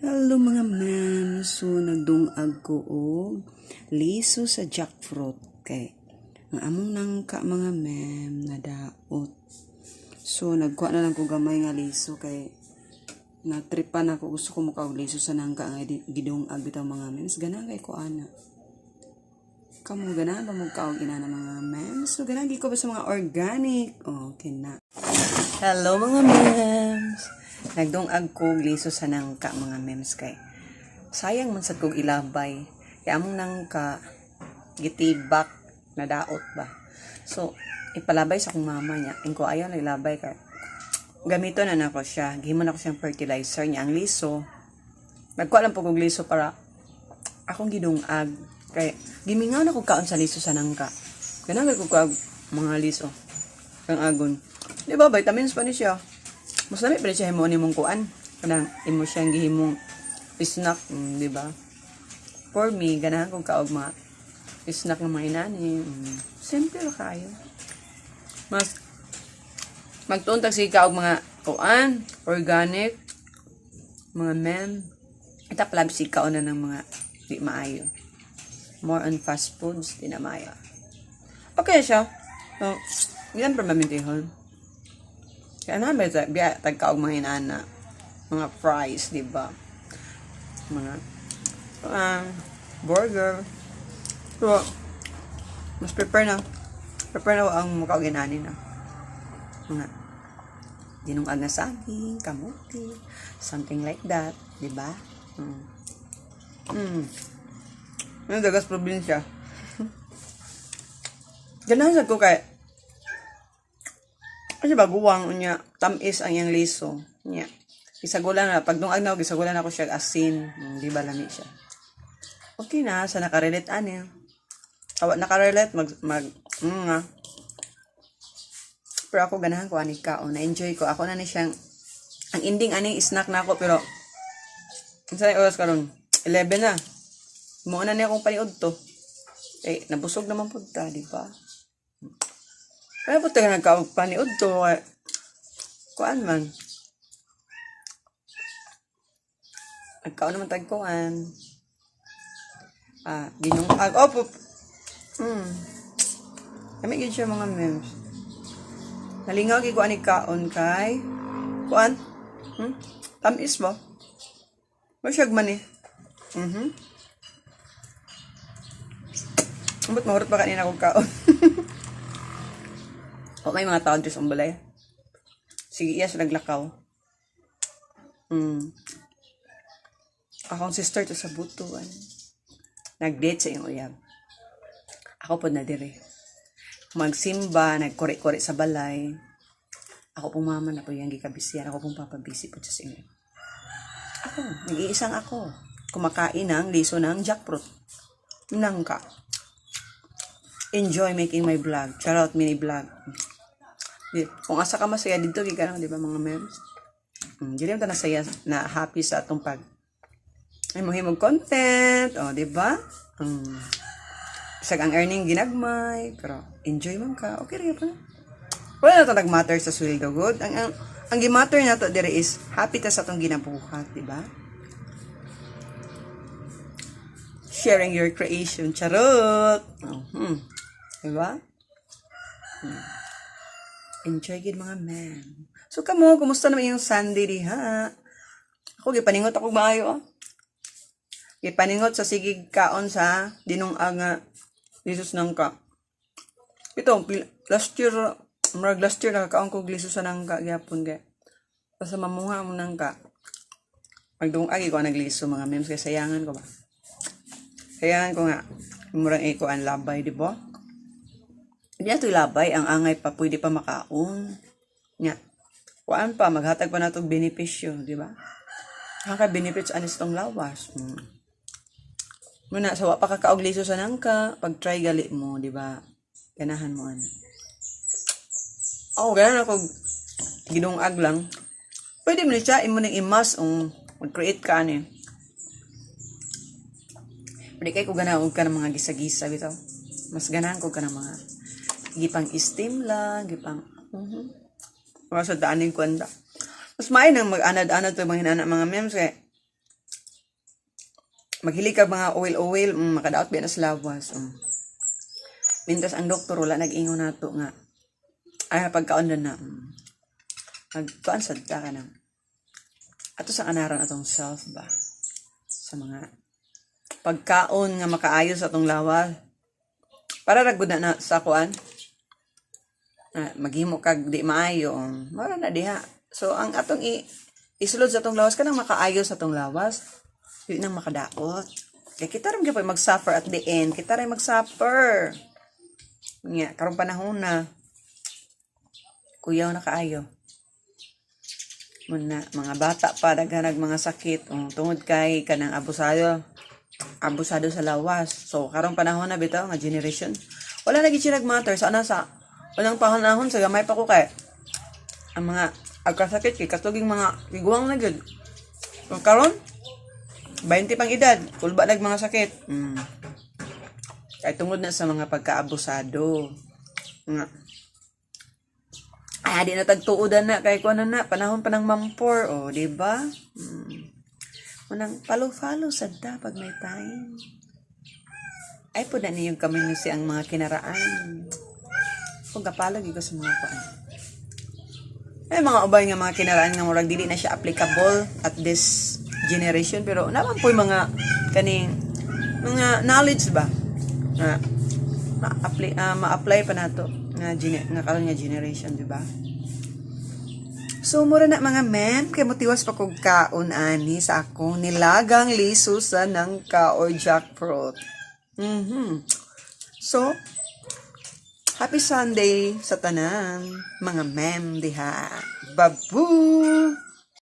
Hello mga ma'am. So, nagdungag ko og liso sa jackfruit. Kay, ang among nangka mga ma'am na daot. So, nagkuha na lang ko gamay nga liso kay natripan ako gusto ko muka og liso sa nangka nga di- gidungag bitaw mga ma'am. Gana kay ko ana. Kamu gana ba mo kaog ina na mga ma'am? So, gana gi ko ba sa mga organic? Okay na. Hello mga mems! Nagdungag ko liso sa nangka mga mems kay. Sayang man sa kog ilabay. Kaya among nangka gitibak na daot ba. So, ipalabay sa akong mama niya. Ingko ayaw na ilabay kay. Gamito na nako siya. Gihimon ako siyang fertilizer niya. Ang liso. Nagkuha lang po kog liso para akong gidungag. Kay, gimingaw na ko kaon sa liso sa nangka. Kaya ko mga liso. Kang agon. Di ba, vitamins pa ni siya. Mas dami pa rin siya himo ni mong kuan. Kanang imo siyang gihimong snack, mm, di ba? For me, ganahan kong kaog mga snack ng mga inani. Mm. Simple ra kayo. Mas magtuntag si kaog mga kuan, organic, mga mem. Ita pala si kaon na ng mga di maayo. More on fast foods, di na maayo. Okay siya. So, yan pa mamintihon. Kaya namin, biya, tagkaog mga inana. Mga fries, di ba? Mga, um, burger. So, mas prepare na. Prepare na ang mukha ginani na. Mga, dinungag na saging, kamuti, something like that, di ba? Mm. Mm. Ano dagas probinsya? Ganahan ko kay kasi baguwang unya tamis ang yang liso. Nya. Gisagulan na pag nung agnaw gisagulan ako siya asin, mm, di ba lami siya. Okay na sa nakarelate ani. Awa nakarelate mag mag mm, nga. Pero ako ganahan ko ani ka na enjoy ko. Ako na ni siyang ang ending ani snack na ako pero sa oras karon 11 na. Mo na niya akong paniod to. Eh, nabusog naman po ta, di ba? Kaya po taga nagkapaniod to. kaya- Kuan man. Nagkaon naman tayo kuan. Ah, ginong ag oh po. Hmm. Kami gid siya mga memes. Nalingaw gi kuan ni kaon kay kuan. Hmm? Tamis ba? Masyag man eh. Mhm. Ambot mahurot pa kanina kong kaon. O may mga taon sa balay. Sige, sa naglakaw. Hmm. Akong sister to sa butuan. Nag-date sa iyong uyab. Ako po na dire. Magsimba, nagkore-kore sa balay. Ako pong mama na po yung gikabisiyan. Ako pong papabisi po sa inyo. Ako, nag-iisang ako. Kumakain ng liso ng jackfruit. Nangka. Enjoy making my vlog. Charot mini vlog. Kung asa ka masaya dito, ka di ba mga memes? Hmm, di rin ta nasaya na happy sa atong pag ay mohimog content. O, di ba? Um, Isag ang earning ginagmay. Pero, enjoy man ka. Okay rin pa. Wala na ito nag-matter sa sweldo good. Ang, ang, ang gimatter na to dire is happy ta sa atong ginabuhat, di ba? Sharing your creation. Charot! Oh, hmm. Di ba? Hmm. Enjoy gid mga men. So kamo, kumusta naman yung Sunday diha? Ako gipaningot ako maayo ah. Gipaningot sa sigig kaon sa dinungag nga lisos nang ka. Ito, last year, marag last year nakakaon ko lisos sa nang ka gyapon kay. Basta mamuha mo nang ka. Magdungag ko nagliso mga memes kay sayangan ko ba. Sayangan ko nga murang iko ang labay, di ba? Hindi ito labay, ang angay pa, pwede pa makaon. Nya, kuan pa, maghatag pa na itong benepisyo, di ba? Haka benefits anis tong lawas. Mm. Muna, sawa pa kakaog liso sa nangka, pag try gali mo, di ba? Ganahan mo ano. Ako, ganan ako ginungag lang. Pwede mo na siya, imo nang imas, um, mag-create ka ano eh. Pwede kayo ko ganahan ka ng mga gisa-gisa, bitaw. Mas ganahan ko ka ng mga gipang steam lang, gipang, mhm. Mga sa daanin ko anda. Mas maay nang mag-anad-anad to mga hinana mga memes kay Maghili ka mga oil-oil, mm, makadaot ba na sa lawas. Mm. Mintas ang doktor, wala nag-ingon nato nga. Ay, pagkaon na na. Mm. Nagkaan sad ka ka na. Ato sa kanaran atong self ba? Sa mga pagkaon nga makaayos atong lawas. Para ragod na, na sa kuan. Ah, maghimo kag di maayo. Mara na diha. So ang atong i isulod sa atong lawas kanang makaayos sa atong lawas. Di nang makadaot. Kaya kita rin gyud mag-suffer at the end. Kita rin mag-suffer. Nga, karong panahon na. Kuyaw na kaayo. Muna, mga bata pa, daghanag mga sakit. Um, tungod kay kanang abusado. Abusado sa lawas. So, karong panahon na bitaw, nga generation. Wala na gid siya nag-matter. Sana sa, walang panahon sa gamay pa ko kay. Ang mga agkasakit kay katuging mga tiguang na gud. So, karon 20 pang edad, kulba nag mga sakit. Mm. Kay tungod na sa mga pagkaabusado. Nga. Ay, di na tagtuudan na kay kuno na panahon pa ng mampor, oh, di ba? Mm. Unang follow-follow sadta pag may time. Ay po na niyong kami si ang mga kinaraan. Kung kapalag ko sa mga paan. Ay mga ubay nga mga kinaraan nga murag dili na siya applicable at this generation pero naman po mga kaning mga knowledge ba na ma-apply ah, ma-apply pa nato nga gene, nga karon nga generation di ba So, mura na mga ma'am, kay motiwas pa kog kaon ani sa akong nilagang liso sa nangka or jackfruit. Mhm. So, happy Sunday sa tanan, mga ma'am diha. Babu!